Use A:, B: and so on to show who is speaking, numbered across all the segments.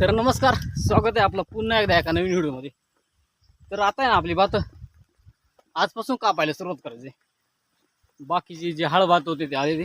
A: तर नमस्कार स्वागत आहे आपलं पुन्हा एकदा एका नवीन व्हिडिओमध्ये. तर आता आहे ना आपली भात. आजपासून कापायला सुरुवात करायची? बाकीचे जे हळ भात होते ते आले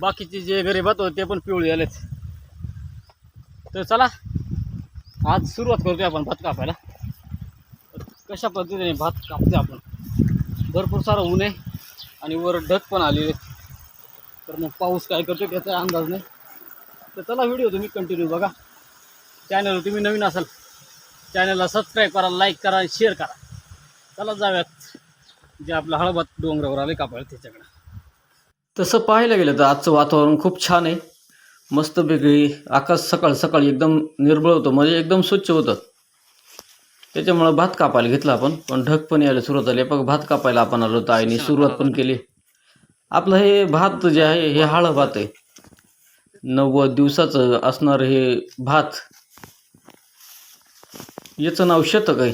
A: बाकीचे जे गरे भात होते ते पण पिवळे आलेत. तर चला आज सुरुवात करतोय आपण भात कापायला. कशा पद्धतीने भात कापतोय आपण? भरपूर सारं ऊन आहे आणि वर ढग पण आलेले तर मग पाऊस काय करतो त्याचा अंदाज नाही. तर चला व्हिडिओ तुम्ही कंटिन्यू बघा. चॅनल तुम्ही नवीन असाल चॅनलला सबस्क्राईब करा लाईक करा आणि शेअर करा. चला जाऊयात. जे आपलं हळबत डोंगरावर आले कापायला त्याच्याकडे. तसं पाहायला गेलं तर आजचं वातावरण खूप छान आहे. मस्तपैकी आकाश सकाळ सकाळी एकदम निर्मळ होतं म्हणजे एकदम स्वच्छ होतं. त्याच्यामुळं भात कापायला घेतला आपण पण ढग पण यायला सुरुवात झाली. बघ भात कापायला आपण आलो होतो आईने सुरुवात पण केली. आपलं हे भात जे आहे हे हाळ भात आहे. नव्वद दिवसाचं असणार हे भात. याचं नाव शतक आहे.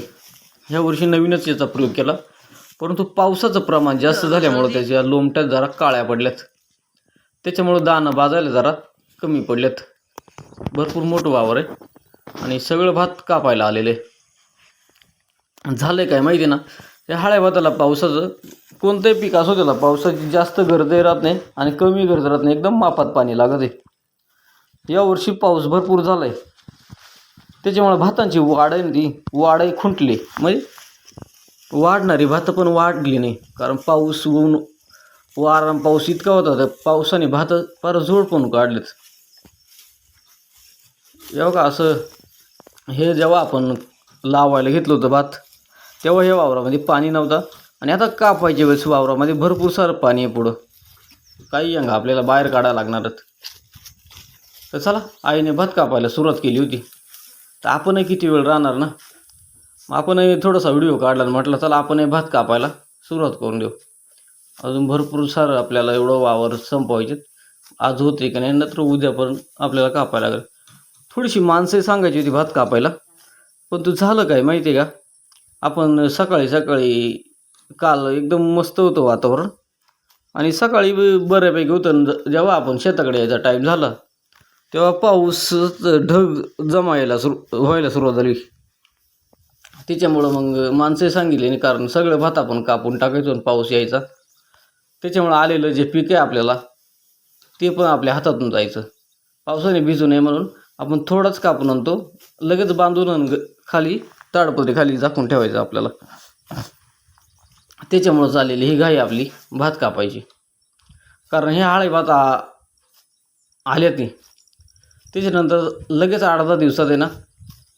A: ह्या वर्षी नवीनच याचा प्रयोग केला. परंतु पावसाचं प्रमाण जास्त झाल्यामुळं त्याच्या लोमट्यात जरा काळ्या पडल्यात. त्याच्यामुळं दाणं बाजायला जरा कमी पडल्यात. भरपूर मोठं वावर आहे. आणि सगळं भात कापायला आलेले झालंय काय माहिती आहे ना? या हाळ्या भाताला पावसाचं कोणतंही पीक असो त्याला पावसाची जास्त गरजही राहत नाही आणि कमी गरज राहत नाही. एकदम मापात पाणी लागत आहे. यावर्षी पाऊस भरपूर झाला आहे त्याच्यामुळे भातांची वाढ आहे ती. वाढही खुंटली. म्हणजे वाढणारी भातं पण वाढली नाही. कारण पाऊस ऊन वारा पाऊस इतका होता तर पावसाने भात फार जोड पण काढलेत. हे का असं हे जेव्हा आपण लावायला घेतलं होतं भात तेव्हा हे वावरामध्ये पाणी नव्हतं. आणि आता कापायच्या वेळेस वावरामध्ये भरपूर सारं पाणी आहे पुढं. काही अंग आपल्याला बाहेर काढायला लागणारच. तर चला आईने भात कापायला सुरुवात केली होती. तर आपणही किती वेळ राहणार ना? मग आपणही थोडासा व्हिडिओ काढला म्हटलं चला आपणही भात कापायला सुरुवात करून देऊ. अजून भरपूर सारं आपल्याला एवढं वावर संपवायचे आज होते का नाही नंतर उद्यापर्यंत आपल्याला कापायला लागेल. थोडीशी माणसं सांगायची होती भात कापायला पण तू झालं काय माहिती आहे का? आपण सकाळी सकाळी काल एकदम मस्त होतं वातावरण. आणि सकाळी बऱ्यापैकी होतं. आणि जेव्हा आपण शेताकडे यायचा टाईम झाला तेव्हा पाऊस ढग जमायला सुरू व्हायला सुरुवात झाली. त्याच्यामुळं मग माणसं सांगितले नाही कारण सगळं भात आपण कापून टाकायचो आणि पाऊस यायचा. त्याच्यामुळं आलेलं जे पीक आहे आपल्याला ते पण आपल्या हातातून जायचं. पावसाने भिजू नये म्हणून आपण थोडाच कापून आणतो. लगेच बांधून ग- खाली ताडपत्री खाली झाकून ठेवायचं आपल्याला. त्याच्यामुळं चाललेली ही घाई आपली भात कापायची. कारण हे आळे भात आ नाही. त्याच्यानंतर लगेच अर्धा दिवसात आहे ना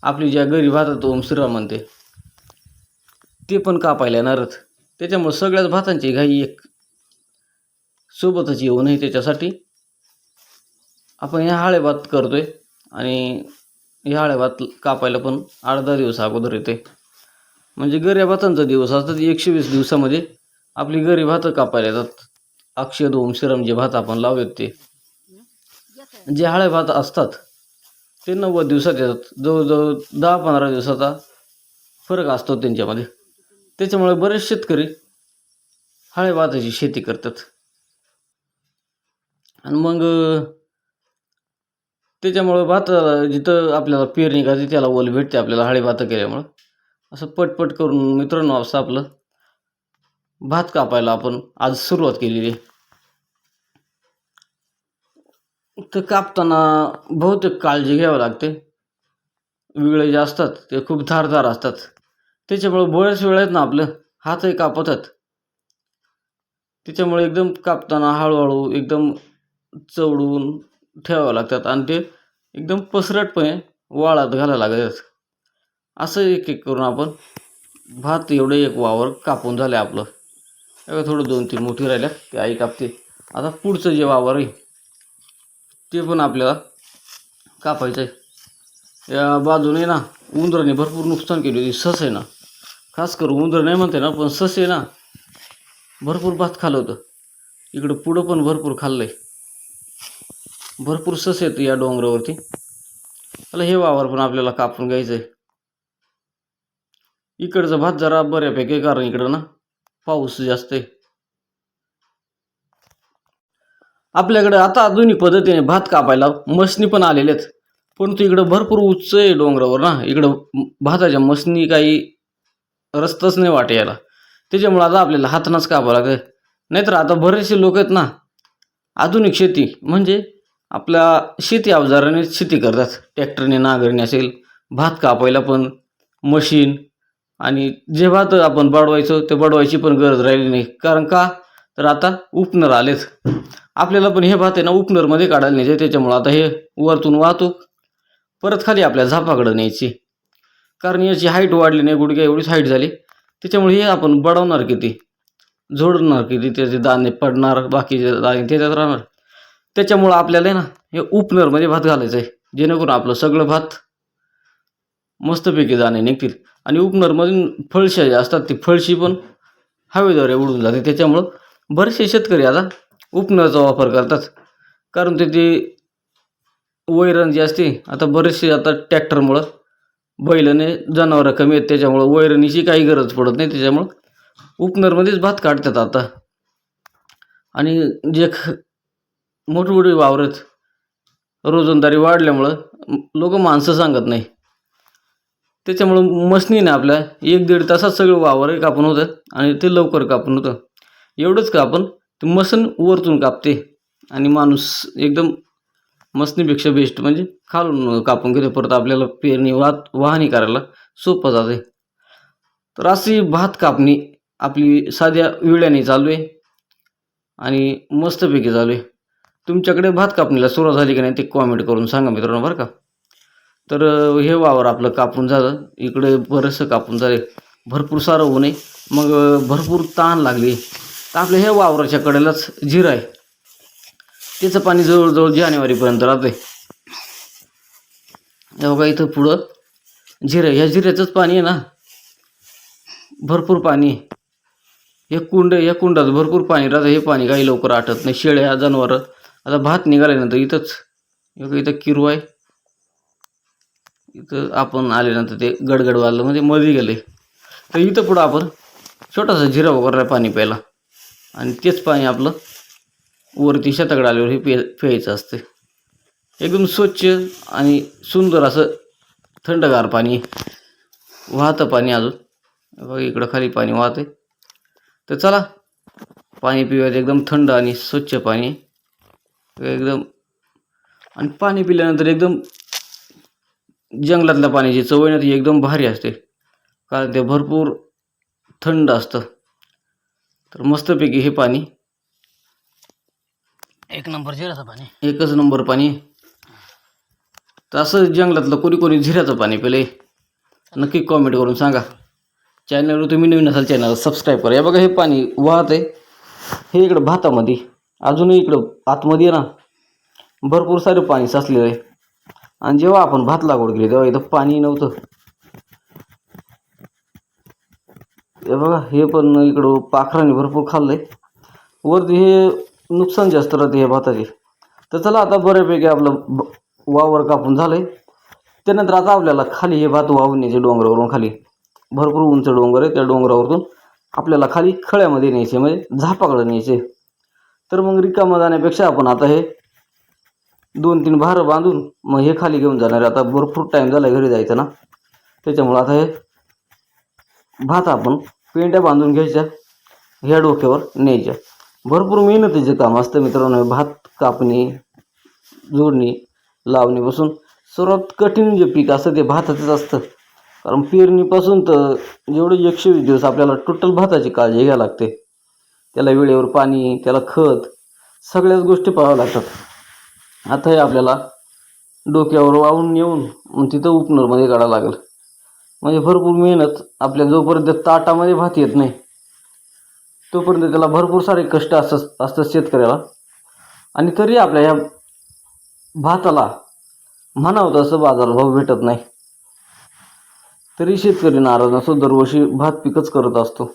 A: आपली ज्या गरीब भातात ओमश्रीराम म्हणते ते पण कापायला येणारच. त्याच्यामुळे सगळ्याच भातांची घाई एक. सोबतच येऊ नये त्याच्यासाठी. आपण ह्या हाळे भात आहे आणि ह्या हाळे भात कापायला पण अर्धा दिवस अगोदर येते. म्हणजे गऱ्या भातांचा दिवस असतात एकशे वीस दिवसामध्ये आपली गरीब भातं कापायला येतात. अक्षय ओमश्रीराम जे भात आपण लावलेत ते. जे हळे भात असतात ते नव्वद दिवसात येतात. जवळजवळ दहा पंधरा दिवसाचा फरक असतो त्यांच्यामध्ये. त्याच्यामुळे बरेच शेतकरी हाळे भाताची शेती करतात. आणि मग त्याच्यामुळं भात जिथं आपल्याला पेरणी करायची त्याला ओल भेटते आपल्याला हळे भात केल्यामुळं. असं पटपट करून मित्रांनो असं आपलं भात कापायला आपण आज सुरुवात केलेली आहे. तर कापताना बहुतेक काळजी घ्यावं लागते. विळे जे असतात ते खूप धारदार असतात. त्याच्यामुळे बऱ्याच वेळ आहेत ना आपलं. हातही कापतात. त्याच्यामुळे एकदम कापताना हळूहळू एकदम चवडून ठेवावं लागतात आणि ते एकदम पसरटपणे वाळात घालायला लागतात. असं एक एक करून आपण भात एवढं एक वावर कापून झालं आहे आपलं. हे थोडं दोन तीन मोठी राहिल्या ते आई कापते. आता पुढचं जे वावर आहे ते पण आपल्याला कापायचं आहे. या बाजूने ना उंदराने भरपूर नुकसान केली होती. सस आहे ना खास करून उंदर नाही म्हणते ना पण सस आहे ना भरपूर भात खाल्लं होतं. इकडं पुढं पण भरपूर खाल्लं आहे भरपूर सस येतं या डोंगरावरती. त्याला हे वावर पण आपल्याला कापून घ्यायचं आहे इकडचं भात जरा बऱ्यापैकी कारण इकडं ना पाऊस जास्त आहे. आपल्याकडे आता आधुनिक पद्धतीने भात कापायला मशनी पण आलेल्या आहेत. परंतु इकडं भरपूर उच्च आहे डोंगरावर ना. इकडं भाताच्या मशनी काही रस्ताच नाही वाटे याला. त्याच्यामुळं आता आपल्याला हातानंच कापावं लागेल. नाहीतर आता बरेचसे लोक आहेत ना आधुनिक शेती म्हणजे आपल्या शेती अवजाराने शेती करतात. ट्रॅक्टरने नांगरणी असेल भात कापायला पण मशीन आणि जे भात आपण बडवायचो ते बडवायची पण गरज राहिली नाही. कारण का? तर आता उपनर आलेच आपल्याला पण हे भात आहे ना उपनरमध्ये काढायला न्यायचे त्याच्यामुळं आता हे वरतून वाहतूक. परत खाली आपल्या झापाकडं न्यायची. कारण याची हाईट वाढली नाही गुडघ्या एवढीच हाईट झाली. त्याच्यामुळे हे आपण बडवणार किती? जोडणार किती? त्याचे दाणे पडणार बाकीचे दाणे त्याच्यात राहणार. त्याच्यामुळं आपल्याला आहे ना हे उपनरमध्ये भात घालायचं आहे जेणेकरून आपलं सगळं भात मस्तपैकी दाणे निघतील. आणि उपनरमधून फळशा ज्या असतात ती फळशी पण हवेद्वारे उडून जाते. त्याच्यामुळं बरेचसे शेतकरी आता उपनरचा वापर करतात. कारण ते ती वैरण जी असते आता बरेचसे आता टॅक्टरमुळं बैलाने जनावरं कमी आहेत त्याच्यामुळं वैरणीची काही गरज पडत नाही त्याच्यामुळं उपनरमध्येच भात काढतात आता. आणि जे ख मोठमोठी वावरत रोजंदारी वाढल्यामुळं लोक माणसं सांगत नाही. त्याच्यामुळं मशनीने आपल्या एक दीड तासात सगळं वावर कापून होतं आणि ते लवकर कापून होतं. एवढंच का आपण ते मसन वरतून कापते. आणि माणूस एकदम मसनीपेक्षा बेस्ट म्हणजे खालून कापून घेते. परत आपल्याला पेरणी वाहत वाहनी करायला सोपं जाते. तर अशी भात कापणी आपली साध्या विळ्याने चालू आहे. आणि मस्तपैकी चालू आहे. तुमच्याकडे भात कापणीला सुरुवात झाली की नाही ते कॉमेंट करून सांगा मित्रांनो बरं का. तर हे वावर आपलं कापून झालं. इकडे बरंचसं कापून झाले भरपूर सारं होऊ नये मग भरपूर ताण लागली. तर आपल्या ह्या वावराच्या कडेलाच जिरं आहे. त्याचं पाणी जवळजवळ जानेवारीपर्यंत राहते हे बघा इथं पुढं जिरं ह्या जिऱ्याचंच पाणी आहे ना. भरपूर पाणी आहे. हे कुंड या कुंडात भरपूर पाणी राहतं. हे पाणी काही लवकर आटत नाही. शेळ्या जनावरं. आता भात निघाल्यानंतर इथंच. बघा इथं किरू आहे. इथं आपण आल्यानंतर ते गडगड गडगडवालं म्हणजे मध्ये गेले. तर इथं पुढं आपण छोटासा जिरा वगैरे पाणी प्यायला. आणि तेच पाणी आपलं वरती शेताकडे आल्यावर हे पे प्यायचं असते. एकदम स्वच्छ आणि सुंदर असं थंडगार पाणी वाहतं पाणी अजून. बघा इकडं खाली पाणी वाहते तर चला पाणी पिवायचं एकदम थंड आणि स्वच्छ पाणी एकदम आणि पाणी पिल्यानंतर एकदम जंगलातल्या पाण्याची चव ना ती एकदम भारी असते. कारण ते भरपूर थंड असतं. तर मस्तपैकी हे पाणी.
B: एक नंबर जिराचं पाणी.
A: एकच नंबर पाणी. तर असं जंगलातलं कोणी कोणी झिऱ्याचं पाणी पिलंय. नक्की कॉमेंट करून सांगा. चॅनलवर तुम्ही नवीन असाल चॅनल सबस्क्राईब करा. हे बघा हे पाणी वाहत आहे हे इकडं भातामध्ये. अजूनही इकडं आतमध्ये आहे ना भरपूर सारं पाणी साचलेलं आहे. आणि जेव्हा आपण भात लागवड केली तेव्हा इथं पाणी नव्हतं. हे बघा हे पण इकडं पाखराने भरपूर खाल्लं आहे वरती हे नुकसान जास्त राहते हे भाताचे. तर चला आता बऱ्यापैकी आपलं ब- वावर कापून झालं आहे त्यानंतर आता आपल्याला खाली हे भात वाहून न्यायचे डोंगरावरून खाली. भरपूर उंच डोंगर आहे त्या डोंगरावरून आपल्याला खाली खळ्यामध्ये न्यायचे म्हणजे झापाकडं न्यायचे. तर मग रिकामा जाण्यापेक्षा आपण आता हे दोन तीन भारं बांधून मग हे खाली घेऊन जाणार आता भरपूर टाईम झाला घरी जायचं ना. त्याच्यामुळं आता हे भात आपण पेंट्या बांधून घ्यायच्या. ह्या डोक्यावर न्यायच्या. भरपूर मेहनतीचे काम असतं मित्रांनो. भात कापणी जोडणी लावणीपासून सर्वात कठीण जे पीक असतं ते भाताचंच असतं. कारण पेरणीपासून तर जेवढे एकशे वीस दिवस आपल्याला टोटल भाताची काळजी घ्यावी लागते. त्याला वेळेवर पाणी त्याला खत सगळ्याच गोष्टी पाहाव्या लागतात. आता हे आपल्याला डोक्यावर वाहून येऊन मग तिथं उपनरमध्ये काढावं लागेल. म्हणजे भरपूर मेहनत आपल्या जोपर्यंत ताटामध्ये भात येत नाही तोपर्यंत त्याला भरपूर सारे कष्ट असत असतात शेतकऱ्याला. आणि तरी आपल्या ह्या भाताला म्हणावं तसं बाजारभाव भेटत नाही. तरी शेतकरी नाराज नसतो दरवर्षी भात पिकच करत असतो.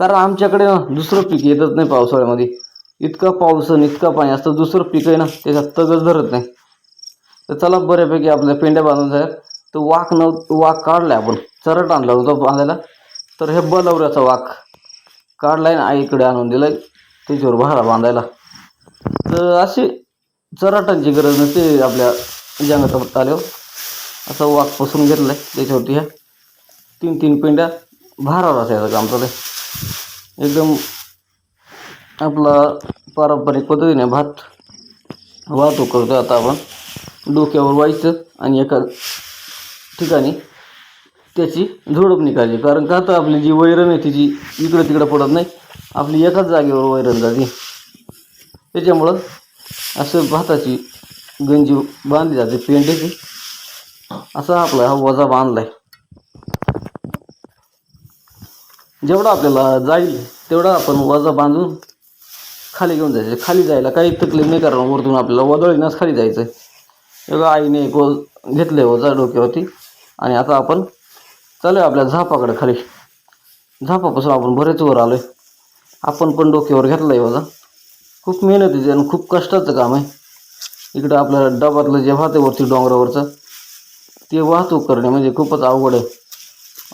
A: कारण आमच्याकडे ना दुसरं पीक येतच नाही पावसाळ्यामध्ये. इतका पाऊस आणि इतका पाणी असतं दुसरं पीक आहे ना त्याच्यात तगच धरत नाही. तर चला बऱ्यापैकी आपल्या पेंड्या बांधून झाल्या तर वाक नव वाघ काढला आपण. चरट आणला होता बांधायला. तर हे बलवऱ्याचा वाक आहे ना आईकडे आणून दिलाय. त्याच्यावर भारा बांधायला. तर अशी चराटांची गरज नसते आपल्या जंगलात आल्यावर. असा वाक पसरून घेतला आहे त्याच्यावरती ह्या तीन तीन पेंड्या भारावर असायचं काम चालू आहे. एकदम आपला पारंपरिक पद्धतीने भात वाहतूक करतो आता आपण. डोक्यावर व्हायचं आणि एका ठिकाणी त्याची झोडपणी निघाली. कारण का तर आपली जी वैरण आहे तिची इकडं तिकडं पडत नाही आपली एकाच जागेवर वैरण जाते त्याच्यामुळं असं भाताची गंजी बांधली जाते पेंड्याची असा आपला हा वजा बांधला आहे जेवढा आपल्याला जाईल तेवढा आपण वजा बांधून खाली घेऊन जायचं. खाली जायला काही तकलीफ नाही कारण वरतून आपल्याला वदळीनंच खाली जायचं आहे एवढं आईने एक घेतलं आहे वजा डोक्यावरती. आणि आता आपण चालू आपल्या झापाकडे खाली. झापापासून आपण बरेच वर आलो आहे आपण पण डोक्यावर घेतलं आहे वजा खूप मेहनतीचं आणि खूप कष्टाचं काम आहे. इकडं आपल्या डबातलं जे वाहते आहे वरती डोंगरावरचं ते वाहतूक करणे म्हणजे खूपच अवघड आहे.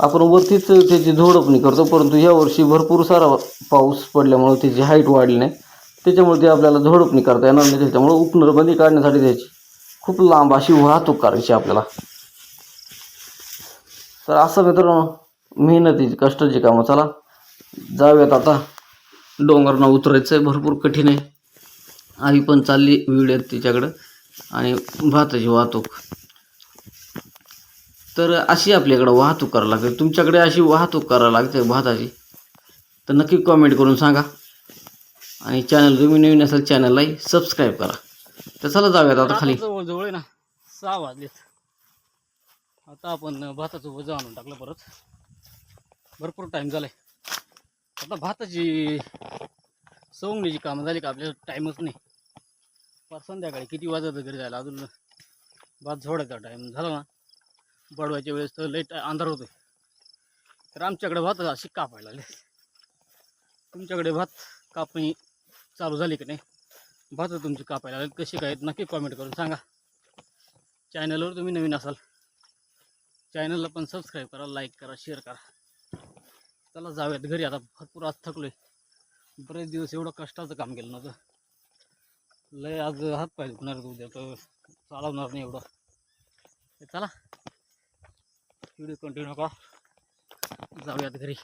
A: आपण वरतीच त्याची झोडपणी करतो परंतु या वर्षी भरपूर सारा पाऊस पडल्यामुळे त्याची हाईट वाढली नाही. त्याच्यामुळे ते आपल्याला झोडपणी करता येणार नाही त्याच्यामुळे उपनरबंदी काढण्यासाठी त्याची खूप लांब अशी वाहतूक करायची आपल्याला. तर असं मित्रांनो मेहनतीची कष्टाची कामं. चला जाऊयात आता. डोंगरांना उतरायचं आहे भरपूर कठीण आहे. आई पण चालली विड्यात तिच्याकडं. आणि भाताची वाहतूक. तर अशी आपल्याकडं वाहतूक करावं लागते. तुमच्याकडे अशी वाहतूक करायला लागते भाताची. तर नक्की कॉमेंट करून सांगा. आणि चॅनल तुम्ही नवीन असाल चॅनललाही सबस्क्राईब करा. तर चला जाऊयात आता खाली.
B: जवळ आहे ना सहा वाजलेत. आता आपण भाताचं वजन आणून टाकलं परत. भरपूर टाईम झालाय. आता भाताची सवंगणीची कामं झाली का आपल्याला टाईमच नाही. फार संध्याकाळी किती वाजत घरी जायला अजून भात झोडायचा टाईम झाला ना. बडवायच्या वेळेस तर लई अंधार होतोय. तर आमच्याकडे भात अशी कापायला लागले. तुमच्याकडे भात कापणी चालू झाली की नाही? भात तुमची कापायला लागली. कशी काय आहेत? नक्की कॉमेंट करून सांगा. चॅनलवर तुम्ही नवीन असाल. चॅनलला पण सबस्क्राईब करा लाईक करा शेअर करा. चला जाऊयात घरी आता भरपूर आज थकलोय. बरेच दिवस एवढं कष्टाचं काम केलं नव्हतं. लय आज हात पाय दुखणार उद्या तर चालवणार नाही एवढं. चला. व्हिडिओ कंटिन्यू करा. जाऊयात घरी.